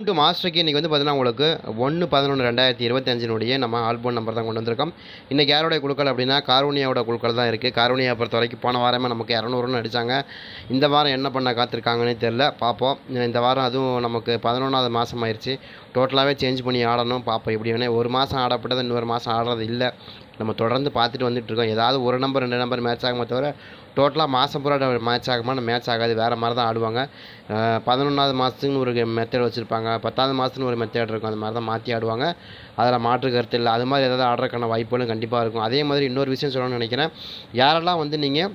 To மாஸ்டருக்கு இன்றைக்கி வந்து பார்த்தீங்கன்னா உங்களுக்கு ஒன்று பதினொன்று ரெண்டாயிரத்தி இருபத்தஞ்சினுடைய நம்ம ஆல்பம் நம்பர் தான் கொண்டு வந்திருக்கோம். இன்றைக்கி யாரோடைய குழுக்கள் அப்படின்னா காரூனியாவோட குழுக்கள் தான் இருக்குது காரூனியா பொறுத்த வரைக்கும் போன வாரமே நமக்கு இரநூறுன்னு அடித்தாங்க இந்த வாரம் என்ன பண்ண காத்திருக்காங்கன்னு தெரில பார்ப்போம். இந்த வாரம் அதுவும் நமக்கு பதினொன்றாவது மாதம் ஆயிடுச்சு டோட்டலாகவே சேஞ்ச் பண்ணி ஆடணும். பார்ப்போம் எப்படி வேணால் ஒரு மாதம் ஆடப்பட்டது இன்னொரு மாதம் ஆடுறது இல்லை. நம்ம தொடர்ந்து பார்த்துட்டு வந்துட்டு இருக்கோம். ஏதாவது ஒரு நம்பர் ரெண்டு நம்பர் மேட்ச் ஆகுமே தவிர டோட்டலாக மாதம் பூரா மேட்ச் ஆகுமா? மேட்ச் ஆகாது. வேறு மாதிரி தான் ஆடுவாங்க. பதினொன்றாவது மாதத்துக்குன்னு ஒரு மெத்தட் வச்சுருப்பாங்க. பத்தாவது மாதத்துன்னு ஒரு மெத்தட் இருக்கும். அந்த மாதிரி தான் மாற்றி ஆடுவாங்க. அதில் மாற்று கருத்து இல்லை. அது மாதிரி ஏதாவது ஆடுறதுக்கான வாய்ப்புகளும் கண்டிப்பாக இருக்கும். அதே மாதிரி இன்னொரு விஷயம் சொல்லணும்னு நினைக்கிறேன். யாரெல்லாம் வந்து நீங்கள்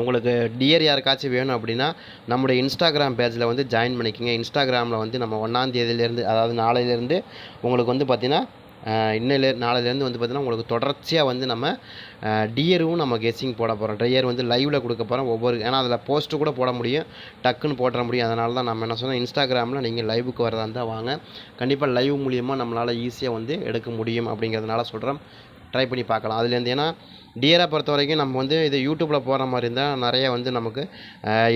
உங்களுக்கு டியர் யாருக்காச்சும் வேணும் அப்படின்னா நம்முடைய இன்ஸ்டாகிராம் பேஜில் வந்து ஜாயின் பண்ணிக்கோங்க. இன்ஸ்டாகிராமில் வந்து நம்ம ஒன்றாந்தேதியிலேருந்து அதாவது நாளையிலேருந்து உங்களுக்கு வந்து பார்த்திங்கன்னா இன்னிலே நாளையிலேருந்து வந்து பார்த்திங்கன்னா உங்களுக்கு தொடர்ச்சியாக வந்து நம்ம டியரும் நம்ம கெஸ்ஸிங் போட போகிறோம் டியர் வந்து லைவில் கொடுக்க போகிறோம் ஒவ்வொரு ஏன்னா அதில் போஸ்ட்டு கூட போட முடியும். டக்குன்னு போட முடியும். அதனால தான் நம்ம என்ன சொன்னோம் இன்ஸ்டாகிராமில் நீங்கள் லைவுக்கு வரதா இருந்தால் வாங்க. கண்டிப்பாக லைவ் மூலியமாக நம்மளால் ஈஸியாக வந்து எடுக்க முடியும் அப்படிங்கிறதுனால சொல்கிறோம் ட்ரை பண்ணி பார்க்கலாம். அதுலேருந்து ஏன்னா டியரை பொறுத்த வரைக்கும் நம்ம வந்து இது யூடியூப்பில் போகிற மாதிரி இருந்தால் நிறைய வந்து நமக்கு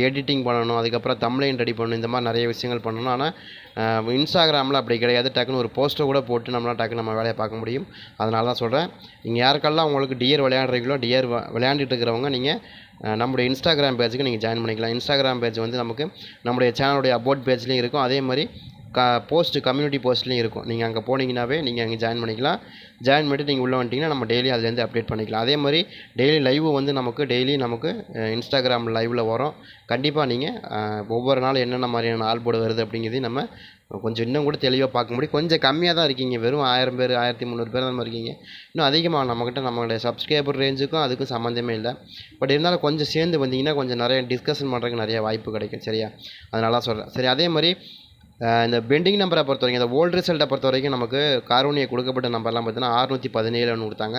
எடிட்டிங் பண்ணணும் அதுக்கப்புறம் தமிழையும் ரெடி பண்ணணும் இந்த மாதிரி நிறைய விஷயங்கள் பண்ணணும். ஆனால் இன்ஸ்டாகிராமில் அப்படி கிடையாது. டக்குன்னு ஒரு போஸ்ட்டை கூட போட்டு நம்மளால் டக்குன்னு நம்ம வேலையை பார்க்க முடியும். அதனால தான் சொல்கிறேன் நீங்கள் யாருக்கெல்லாம் உங்களுக்கு டியர் விளையாடுறீங்களோ டியர் விளையாண்டுட்டு இருக்கிறவங்க நீங்கள் நம்முடைய இன்ஸ்டாகிராம் பேஜுக்கு நீங்கள் ஜாயின் பண்ணிக்கலாம். இன்ஸ்டாகிராம் பேஜ் வந்து நமக்கு நம்முடைய சேனலுடைய அபோட் பேஜ்லேயும் இருக்கும். அதே மாதிரி க போஸ்ட்டு கம்யூனிட்டி போஸ்ட்லேயும் இருக்கும். நீங்கள் அங்கே போனீங்கன்னாவே நீங்கள் அங்கே ஜாயின் பண்ணிக்கலாம். ஜாயின் பண்ணிட்டு நீங்கள் உள்ளே வந்துட்டிங்கன்னா நம்ம டெய்லி அதுலேருந்து அப்டேட் பண்ணிக்கலாம். அதே மாதிரி டெய்லி லைவ் வந்து நமக்கு டெய்லி நமக்கு இன்ஸ்டாகிராம் லைவில் வரும். கண்டிப்பாக நீங்கள் ஒவ்வொரு நாள் என்னென்ன மாதிரியான ஆல்போர்டு வருது அப்படிங்கிறதையும் நம்ம கொஞ்சம் இன்னும் கூட தெளிவாக பார்க்க முடியும். கொஞ்சம் கம்மியாக தான் இருக்கீங்க. வெறும் ஆயிரம் பேர் ஆயிரத்தி முந்நூறு பேர் தான் மாதிரி இருக்கீங்க. இன்னும் அதிகமாக நம்மக்கிட்ட நம்மளுடைய சப்ஸ்கிரைபர் ரேஞ்சுக்கும் அதுக்கும் சம்மந்தமே இல்லை. பட் இருந்தாலும் கொஞ்சம் சேர்ந்து வந்தீங்கன்னா கொஞ்சம் நிறைய டிஸ்கஷன் பண்ணுறதுக்கு நிறைய வாய்ப்பு கிடைக்கும். சரியா? அதனால சொல்கிறேன் சரி அதே மாதிரி இந்த பெண்டிங் நம்பரை பொறுத்த வரைக்கும் இந்த ஓல்டு ரிசல்ட்டை பொறுத்த வரைக்கும் நமக்கு காரோனியை கொடுக்கப்பட்ட நம்பர்லாம் பார்த்தீங்கன்னா ஆறுநூற்றி பதினேழு ஒன்று கொடுத்தாங்க.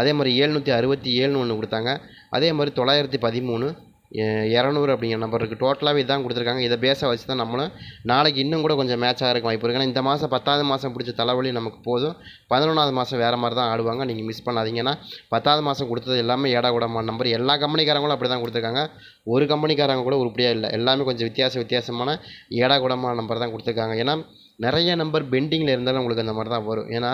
அதே மாதிரி ஏழ்நூற்றி அறுபத்தி ஏழுன்னு ஒன்று கொடுத்தாங்க. அதே மாதிரி தொள்ளாயிரத்தி பதிமூணு இரநூறு அப்படிங்கிற நம்பர் இருக்குது டோட்டலாகவே இதான் கொடுத்துருக்காங்க. இதை பேஸை வச்சு தான் நம்மளும் நாளைக்கு இன்னும் கூட கொஞ்சம் மேட்ச் ஆகிறதுக்கு வாய்ப்பு இருக்குது ஏன்னா இந்த மாதம் பத்தாவது மாதம் பிடிச்ச தலைவலி நமக்கு போதும். பதினொன்றாவது மாதம் வேறு மாதிரி தான் ஆடுவாங்க. நீங்கள் மிஸ் பண்ணாதீங்கன்னா பத்தாவது மாதம் கொடுத்தது எல்லாமே ஏடா கூடமான நம்பர். எல்லா கம்பெனிக்காரங்களும் அப்படி தான் கொடுத்துருக்காங்க. ஒரு கம்பெனிக்காரங்க கூட உருப்படியாக இல்லை. எல்லாமே கொஞ்சம் வித்தியாச வித்தியாசமான ஏடா கூடமான நம்பர் தான் கொடுத்துருக்காங்க. ஏன்னா நிறைய நம்பர் பெண்டிங்கில் இருந்தாலும் உங்களுக்கு அந்த மாதிரி தான் வரும். ஏன்னா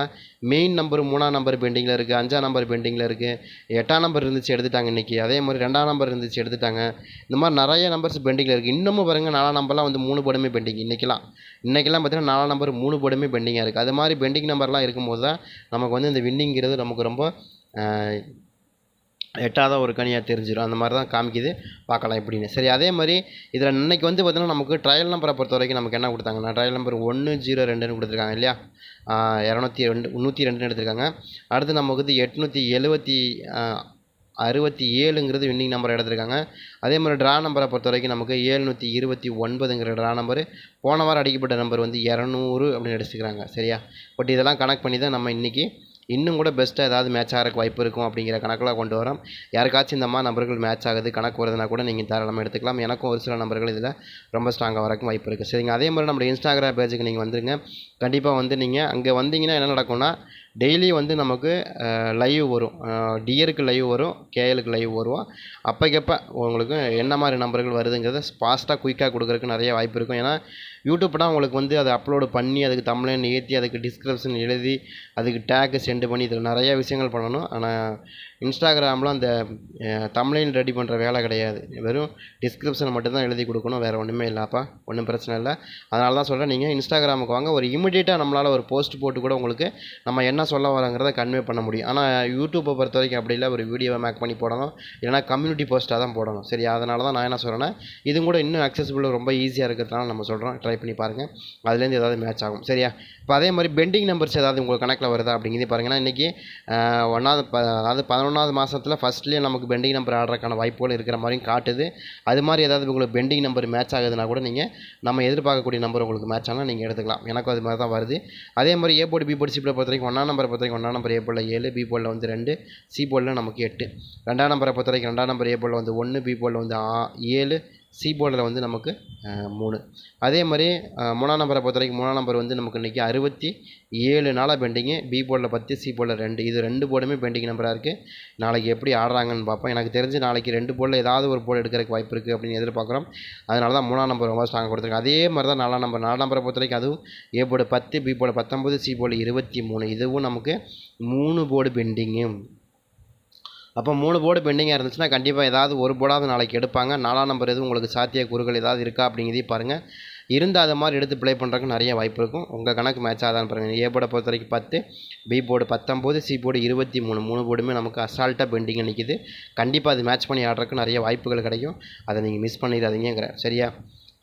மெயின் நம்பர் மூணாம் நம்பர் பெண்டிங்கில் இருக்குது அஞ்சாம் நம்பர் பெண்டிங்கில் இருக்குது எட்டாம் நம்பர் இருந்துச்சு எடுத்துட்டாங்க இன்றைக்கி அதே மாதிரி ரெண்டாம் நம்பர் இருந்துச்சு எடுத்துட்டாங்க. இந்த மாதிரி நிறைய நம்பர்ஸ் பெண்டிங்கில் இருக்குது இன்னமும் பாருங்கள் நாலாம் நம்பர்லாம் வந்து மூணு படமே பெண்டிங் இன்றைக்கெலாம் இன்றைக்கெல்லாம் பார்த்தீங்கன்னா நாலாம் நம்பர் மூணு படமே பெண்டிங்காக இருக்குது அது மாதிரி பெண்டிங் நம்பர்லாம் இருக்கும்போது தான் நமக்கு வந்து இந்த வின்னிங்கிறது நமக்கு ரொம்ப எட்டாத ஒரு கனியாக தெரிஞ்சிடும் அந்த மாதிரி தான் காமிக்குது. பார்க்கலாம் எப்படின்னு. சரி அதே மாதிரி இதில் இன்னைக்கு வந்து பார்த்தீங்கன்னா நமக்கு ட்ரையல் நம்பரை பொறுத்த வரைக்கும் நமக்கு என்ன கொடுத்தாங்கன்னா ட்ரையல் நம்பர் ஒன்று ஜீரோ ரெண்டுன்னு கொடுத்துருக்காங்க இல்லையா? இரநூத்தி ரெண்டு நூற்றி ரெண்டுன்னு எடுத்திருக்காங்க. அடுத்து நமக்கு வந்து எட்நூற்றி எழுபத்தி அறுபத்தி ஏழுங்கிறது வின்னிங் நம்பர் எடுத்திருக்காங்க. அதே மாதிரி ட்ரா நம்பரை பொறுத்த வரைக்கும் நமக்கு ஏழ்நூற்றி இருபத்தி ஒன்பதுங்கிற ட்ரா நம்பரு போன வாரம் அடிக்கப்பட்ட நம்பர் வந்து இரநூறு அப்படின்னு எடுத்துக்கிறாங்க. சரியா? பட் இதெல்லாம் கணக்கு பண்ணி தான் நம்ம இன்றைக்கி இன்னும் கூட பெஸ்ட்டாக ஏதாவது மேட்ச் ஆகிறக்கு வாய்ப்பு இருக்கும் அப்படிங்கிற கணக்கில் கொண்டு வரோம். யாருக்காச்சும் இந்த மாதிரி நம்பர்கள் மேட்ச் ஆகுது கணக்கு வருதுன்னா கூட நீங்கள் தாராளமாக எடுத்துக்கலாம். எனக்கும் ஒரு சில நம்பர்கள் இதில் ரொம்ப ஸ்ட்ராங்காக வரக்கும் வாய்ப்பு இருக்குது சரிங்க அதே மாதிரி நம்மளோட இன்ஸ்டாகிராம் பேஜுக்கு நீங்கள் வந்துருங்க. கண்டிப்பாக வந்து நீங்கள் அங்கே வந்தீங்கன்னா என்ன நடக்கும்னா டெய்லி வந்து நமக்கு லைவ் வரும். டியருக்கு லைவ் வரும் கேஎலுக்கு லைவ் வரும் அப்போக்கப்போ உங்களுக்கு என்ன மாதிரி நம்பர்கள் வருதுங்கிறத ஃபாஸ்ட்டாக குயிக்காக கொடுக்குறதுக்கு நிறைய வாய்ப்பு இருக்கும். ஏன்னா யூடியூப்னால் உங்களுக்கு வந்து அதை அப்லோடு பண்ணி அதுக்கு தமிழன் ஏற்றி அதுக்கு டிஸ்கிரிப்ஷன் எழுதி அதுக்கு டேக்கு சென்ட் பண்ணி இதில் நிறையா விஷயங்கள் பண்ணணும். ஆனால் இன்ஸ்டாகிராமில் அந்த தமிழன் ரெடி பண்ணுற வேலை கிடையாது. வெறும் டிஸ்கிரிப்ஷன் மட்டும்தான் எழுதி கொடுக்கணும். வேறு ஒன்றுமே இல்லைப்பா. ஒன்றும் பிரச்சனை இல்லை. அதனால தான் சொல்கிறேன் நீங்கள் இன்ஸ்டாகிராமுக்கு வாங்க. ஒரு இமிடியேட்டாக நம்மளால் ஒரு போஸ்ட் போட்டு கூட உங்களுக்கு நம்ம என்ன சொல்ல வராங்கிறத கன்வே பண்ண முடியும். ஆனால் யூடியூப்பை பொறுத்த வரைக்கும் அப்படி இல்லை. ஒரு வீடியோவை மேக் பண்ணி போடணும். இல்லைனா கம்யூனிட்டி போஸ்ட்டாக தான் போடணும். சரி அதனால தான் நான் என்ன சொல்கிறேன்னா இதுவும் கூட இன்னும் அக்சசிபிள் ரொம்ப ஈஸியாக இருக்கிறதுனால நம்ம சொல்கிறோம் ட்ரை பண்ணி பாருங்கள் அதுலேருந்து ஏதாவது மேட்ச் ஆகும். சரியா? இப்போ அதே மாதிரி பெண்டிங் நம்பர்ஸ் ஏதாவது உங்களுக்கு கணக்கில் வருதா அப்படிங்கிறது பாருங்கன்னா இன்றைக்கி ஒன்றாவது ப அதாவது பதினொன்றாவது மாதத்தில் ஃபஸ்ட்லேயே நமக்கு பெண்டிங் நம்பர் ஆடுறதுக்கான வாய்ப்புகள் இருக்கிற மாதிரியும் காட்டுது. அது மாதிரி ஏதாவது உங்களுக்கு பெண்டிங் நம்பர் மேட்ச் ஆகுதுன்னா கூட நீங்கள் நம்ம எதிர்பார்க்கக்கூடிய நம்பர் உங்களுக்கு மேட்ச் ஆனால் நீங்கள் எடுத்துக்கலாம். எனக்கும் அது மாதிரி தான் வருது. அதே மாதிரி ஏ போர்டு பி போர்டு சிப்பில் பொறுத்த வரைக்கும் ஒன்றாம் நம்பரை பொறுத்த வரைக்கும் ஒன்றாம் நம்பர் ஏ போலில் ஏழு பி போலில் வந்து ரெண்டு சி போலில் நமக்கு எட்டு. ரெண்டாம் நம்பரை பொறுத்த வரைக்கும் ரெண்டாம் நம்பர் ஏ போலில் வந்து ஒன்று பி போலில் வந்து ஆ ஏழு சி போர்டில் வந்து நமக்கு மூணு. அதே மாதிரி மூணாம் நம்பரை பொறுத்த வரைக்கும் மூணாம் நம்பர் வந்து நமக்கு இன்றைக்கி அறுபத்தி ஏழு நாளாக பெண்டிங்கு பி போர்டில் பத்து சி போர்டில் ரெண்டு. இது ரெண்டு போர்டுமே பெண்டிங் நம்பராக இருக்குது நாளைக்கு எப்படி ஆடுறாங்கன்னு பார்ப்போம். எனக்கு தெரிஞ்சு நாளைக்கு ரெண்டு போர்டில் ஏதாவது ஒரு போர்டு எடுக்கிறதுக்கு வாய்ப்பு இருக்குது அப்படின்னு எதிர்பார்க்குறோம். அதனால தான் மூணாம் நம்பர் ரொம்ப ஸ்ட்ராங் கொடுத்துருக்கேன் அதே மாதிரி தான் நாலாம் நம்பர் நாலாம் நம்பரை பொறுத்த வரைக்கும் அதுவும் ஏ போர்டு பத்து பி போர்டு பத்தொம்பது சி போர்டு இருபத்தி மூணு. இதுவும் நமக்கு மூணு போர்டு பெண்டிங்கு அப்போ மூணு போர்டு பெண்டிங்காக இருந்துச்சுன்னா கண்டிப்பாக ஏதாவது ஒரு போர்டாவது நாளைக்கு எடுப்பாங்க. நாலாம் நம்பர் எதுவும் உங்களுக்கு சாத்திய கூறுகள் ஏதாவது இருக்கா அப்படிங்கிறதையும் பாருங்கள் இருந்தால் அது மாதிரி எடுத்து ப்ளே பண்ணுறதுக்கு நிறைய வாய்ப்பு இருக்கும். உங்கள் கணக்கு மேட்ச் ஆதான் பாருங்கள் ஏ போர்டை பொறுத்த வரைக்கும் பத்து பி போர்டு பத்தொம்போது சி போர்டு இருபத்தி மூணு. மூணு போர்டுமே நமக்கு அசால்ட்டாக பெண்டிங் நிற்கிது கண்டிப்பாக அது மேட்ச் பண்ணி ஆடுறதுக்கு நிறைய வாய்ப்புகள் கிடைக்கும். அதை நீங்கள் மிஸ் பண்ணிடாதீங்கிற சரியா?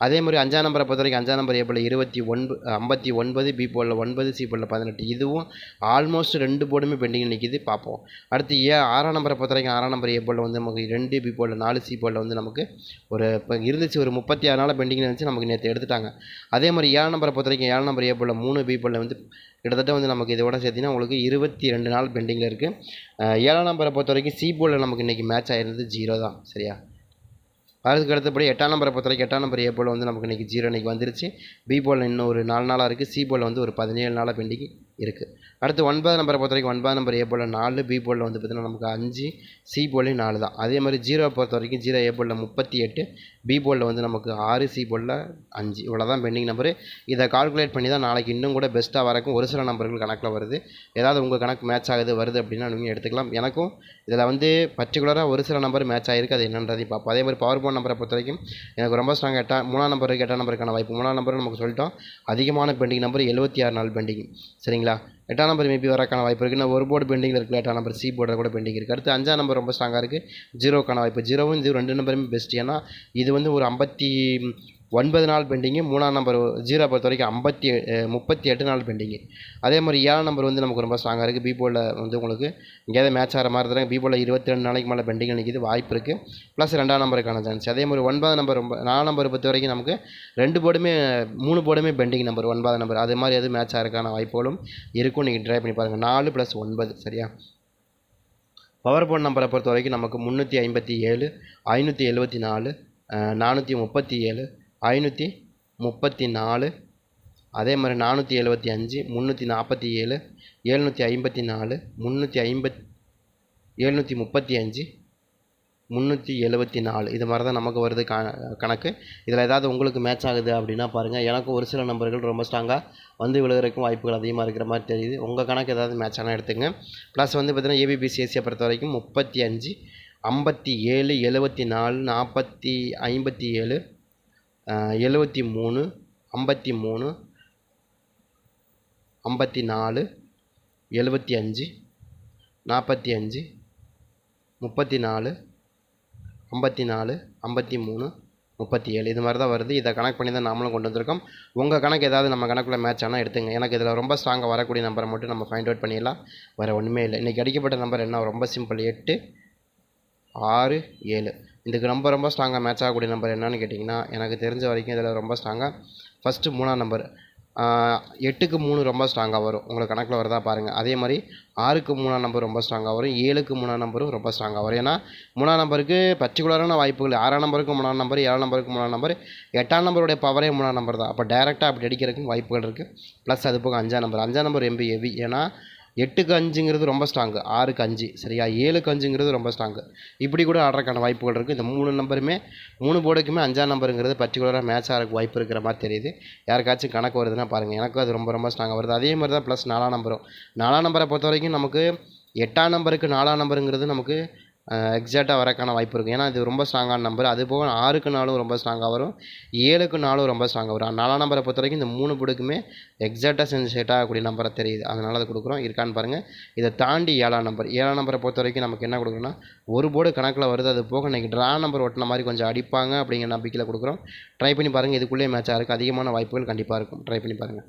அதே மாதிரி அஞ்சாம் நம்பரை பொறுத்த வரைக்கும் அஞ்சாம் நம்பர் ஏ போல் இருபத்தி ஒன்பது ஐம்பத்தி ஒன்பது பி போலில் ஒன்பது சி போலில் பதினெட்டு. இதுவும் ஆல்மோஸ்ட் ரெண்டு போர்டுமே பெண்டிங் நிற்கிது பார்ப்போம். அடுத்து ஏ ஆறாம் நம்பரை பொறுத்த வரைக்கும் ஆறாம் நம்பர் ஏ போலில் வந்து நமக்கு ரெண்டு பி போலில் நாலு சி போலில் வந்து நமக்கு ஒரு இப்போ இருந்துச்சு. ஒரு முப்பத்தி ஆறு நாள் பெண்டிங் இருந்துச்சு. நமக்கு நேற்று எடுத்துட்டாங்க. அதே மாதிரி ஏழு நம்பரை பொறுத்த வரைக்கும் ஏழு நம்பர் ஏ போலில் மூணு பி போலில் வந்து கிட்டத்தட்ட வந்து நமக்கு இதோட சேர்த்திங்கன்னா உங்களுக்கு இருபத்தி ரெண்டு நாள் பெண்டிங்கில் இருக்குது ஏழாம் நம்பரை பொறுத்த வரைக்கும் சி போலில் நமக்கு இன்றைக்கி மேட்ச் ஆகிருந்தது ஜீரோ தான். சரியா? அதுக்கு அடுத்தபடி எட்டாம் நம்பரை பொறுத்தவரைக்கும் எட்டாம் நம்பர் ஏ போல் வந்து நமக்கு இன்றைக்கி ஜீரோ இன்றைக்கி வந்துருச்சு. பி போல் இன்னும் ஒரு நாலு நாளாக இருக்குது சி போல் வந்து ஒரு பதினேழு நாளாக பெண்டிக்கு இருக்குது அடுத்து ஒன்பது நம்பரை பொறுத்த வரைக்கும் ஒன்பது நம்பர் ஏ போலில் நாலு பி போலில் வந்து பார்த்திங்கன்னா நமக்கு அஞ்சு சி போலையும் நாலு தான். அதே மாதிரி ஜீரோ பொறுத்த வரைக்கும் ஜீரோ ஏ போலில் முப்பத்தி எட்டு பி போலில் வந்து நமக்கு ஆறு சி போலில் அஞ்சு. இவ்வளோ தான் பெண்டிங் நம்பரு இதை கால்குலேட் பண்ணி தான் நாளைக்கு இன்னும் கூட பெஸ்ட்டாக வரக்கும் ஒரு சில நம்பர்கள் கணக்கில் வருது. ஏதாவது உங்கள் கணக்கு மேட்ச் ஆகுது வருது அப்படின்னா நீங்கள் எடுத்துக்கலாம். எனக்கும் இதில் வந்து பர்டிகுலராக ஒரு சில நம்பர் மேட்ச் ஆகிருக்கு அது என்னன்றதையும் பார்ப்போம். அதே மாதிரி பவர் போன் நம்பரை பொறுத்த வரைக்கும் எனக்கு ரொம்ப ஸ்ட்ராங் எட்டா மூணாம் நம்பருக்கு எட்டாம் நம்பருக்கான வாய்ப்பு மூணாம் நம்பர் நமக்கு சொல்லிட்டோம். அதிகமான பெண்டிங் நம்பர் எழுபத்தி ஆறு நாள் பெண்டிங் சரிங்களா? எட்டாம் நம்பர் மேபி வரக்கான வாய்ப்பு இருக்குது இன்னும் ஒரு போர்டு பெண்டிங்கில் இருக்குது எட்டாம் நம்பர் சி போர்டில் கூட பெண்டிங் இருக்குது அடுத்து அஞ்சாம் நம்பர் ரொம்ப ஸ்ட்ராங்காக இருக்குது ஜீரோக்கான வாய்ப்பு. ஜீரோவும் இது ரெண்டு நம்பருமே பெஸ்ட் ஏன்னா இது வந்து ஒரு ஐம்பத்தி ஒன்பது நாள் பெண்டிங்கு மூணாம் நம்பர் ஜீரோ பொறுத்த வரைக்கும் ஐம்பத்தி முப்பத்தி எட்டு நாள் பெண்டிங்கு அதே மாதிரி ஏழாம் நம்பர் வந்து நமக்கு ரொம்ப ஸ்ட்ராங்காக இருக்குது பீபோலில் வந்து உங்களுக்கு எங்கேயாவது மேட்ச் ஆகிற மாதிரி இருந்தால் பீபோலில் இருபத்தி ரெண்டு நாளைக்கு மேலே பெண்டிங் நிற்கிது வாய்ப்பு இருக்குது ப்ளஸ் ரெண்டாம் நம்பருக்கான சான்ஸ் அதே மாதிரி ஒன்பதாம் நம்பர் ரொம்ப நாலாம் நம்பர் பொறுத்த வரைக்கும் நமக்கு ரெண்டு போர்டுமே மூணு போர்டுமே பெண்டிங் நம்பர் ஒன்பதாம் நம்பர் அது மாதிரி எதுவும் மேட்ச் ஆகிறதுக்கான வாய்ப்புகளும் இருக்கும். நீங்கள் ட்ரை பண்ணி பாருங்கள் நாலு ப்ளஸ் ஒன்பது சரியா? பவர் போன் நம்பரை பொறுத்த வரைக்கும் நமக்கு முந்நூற்றி ஐம்பத்தி ஏழு ஐநூற்றி எழுபத்தி நாலு நானூற்றி முப்பத்தி ஏழு ஐநூற்றி முப்பத்தி நாலு அதே மாதிரி நானூற்றி எழுபத்தி அஞ்சு முந்நூற்றி நாற்பத்தி ஏழு எழுநூற்றி ஐம்பத்தி நாலு முந்நூற்றி ஐம்பத் ஏழ்நூற்றி முப்பத்தி அஞ்சு முந்நூற்றி எழுபத்தி நாலு இது மாதிரி தான் நமக்கு வருது க கணக்கு. இதில் ஏதாவது உங்களுக்கு மேட்ச் ஆகுது அப்படின்னா பாருங்கள் எனக்கும் ஒரு சில நம்பர்கள் ரொம்ப ஸ்ட்ராங்காக வந்து விழுகிறக்கும் வாய்ப்புகள் அதிகமாக இருக்கிற மாதிரி தெரியுது. உங்கள் கணக்கு ஏதாவது மேட்ச் ஆனால் எடுத்துங்க ப்ளஸ் வந்து பார்த்திங்கன்னா ஏபிபிசிஎஸ்சியை பொறுத்த வரைக்கும் முப்பத்தி அஞ்சு ஐம்பத்தி ஏழு எழுபத்தி நாலு நாற்பத்தி ஐம்பத்தி ஏழு எழுபத்தி மூணு ஐம்பத்தி மூணு ஐம்பத்தி நாலு எழுபத்தி அஞ்சு நாற்பத்தி அஞ்சு முப்பத்தி நாலு ஐம்பத்தி நாலு ஐம்பத்தி மூணு முப்பத்தி ஏழு இது மாதிரி தான் வருது. இதை கணக்கு பண்ணி தான் நாமளும் கொண்டு வந்திருக்கோம். உங்கள் கணக்கு ஏதாவது நம்ம கணக்கில் மேட்ச் ஆனால் எடுத்துங்க. எனக்கு இதில் ரொம்ப ஸ்ட்ராங்காக வரக்கூடிய நம்பரை மட்டும் நம்ம ஃபைண்ட் அவுட் பண்ணிடலாம். வேறு ஒன்றுமே இல்லை. இன்றைக்கி அடிக்கப்பட்ட நம்பர் என்ன? ரொம்ப சிம்பிள் எட்டு ஆறு ஏழு. இதுக்கு ரொம்ப ரொம்ப ஸ்ட்ராங்காக மேட்ச் ஆகக்கூடிய நம்பர் என்னன்னு கேட்டிங்கன்னா எனக்கு தெரிஞ்ச வரைக்கும் இதில் ரொம்ப ஸ்ட்ராங்காக ஃபஸ்ட்டு மூணாம் நம்பர் எட்டுக்கு மூணு ரொம்ப ஸ்ட்ராங்காக வரும். உங்களுக்கு கணக்கில் வருதா பாருங்கள் அதே மாதிரி ஆறுக்கு மூணாம் நம்பர் ரொம்ப ஸ்ட்ராங்காக வரும். ஏழுக்கு மூணாம் நம்பரும் ரொம்ப ஸ்ட்ராங்காக வரும். ஏன்னா மூணாம் நம்பருக்கு பர்டிகுலரான வாய்ப்புகள். ஆறாம் நம்பருக்கு மூணாம் நம்பர் ஏழாம் நம்பருக்கு மூணாம் நம்பர் எட்டாம் நம்பருடைய பவரே மூணாம் நம்பர் தான். அப்போ டேரெக்டாக அப்படி அடிக்கிறதுக்கும் வாய்ப்புகள் இருக்குது ப்ளஸ் அது போக அஞ்சாம் நம்பர் அஞ்சாம் நம்பர் எம்பி ஹெவி ஏன்னா எட்டுக்கு அஞ்சுங்கிறது ரொம்ப ஸ்ட்ராங்கு ஆறுக்கு அஞ்சு. சரியா? ஏழுக்கு அஞ்சுங்கிறது ரொம்ப ஸ்ட்ராங்கு இப்படி கூட ஆடுறதுக்கான வாய்ப்புகள் இருக்குது இந்த மூணு நம்பருமே மூணு போர்டுக்குமே அஞ்சாம் நம்பருங்கிறது பர்டிகுலராக மேட்ச் ஆகிறக்கு வாய்ப்பு இருக்கிற மாதிரி தெரியுது. யாருக்காச்சும் கணக்கு வருதுன்னா பாருங்கள் எனக்கும் அது ரொம்ப ரொம்ப ஸ்ட்ராங்காக வருது. அதே மாதிரி தான் ப்ளஸ் நாலாம் நம்பரும் நாலாம் நம்பரை பொறுத்த வரைக்கும் நமக்கு எட்டாம் நம்பருக்கு நாலாம் நம்பருங்கிறது நமக்கு எக்ஸாக்டாக வரக்கான வாய்ப்பு இருக்குது ஏன்னா இது ரொம்ப ஸ்ட்ராங்கான நம்பர் அது போக ஆறுக்கு நாலும் ரொம்ப ஸ்ட்ராங்காக வரும். ஏழுக்கு நாலும் ரொம்ப ஸ்ட்ராங்காக வரும். நாலாம் நம்பரை பொறுத்த வரைக்கும் இந்த மூணு பிடிக்குமே எக்ஸாக்டாக செஞ்சு செட் ஆகக்கூடிய நம்பரை தெரியுது. அதனால் அதை கொடுக்குறோம். இருக்கான்னு பாருங்கள் இதை தாண்டி ஏழாம் நம்பர் ஏழாம் நம்பரை பொறுத்த வரைக்கும் நமக்கு என்ன கொடுக்குறோன்னா ஒரு போர்டு கணக்கில் வருது. அது போக இன்றைக்கி ட்ரா நம்பர் ஒட்டின மாதிரி கொஞ்சம் அடிப்பாங்க அப்படிங்கிற நம்பிக்கையில் கொடுக்குறோம். ட்ரை பண்ணி பாருங்கள் இதுக்குள்ளேயே மேட்சாக இருக்குது அதிகமான வாய்ப்புகள் கண்டிப்பாக இருக்கும். ட்ரை பண்ணி பாருங்கள்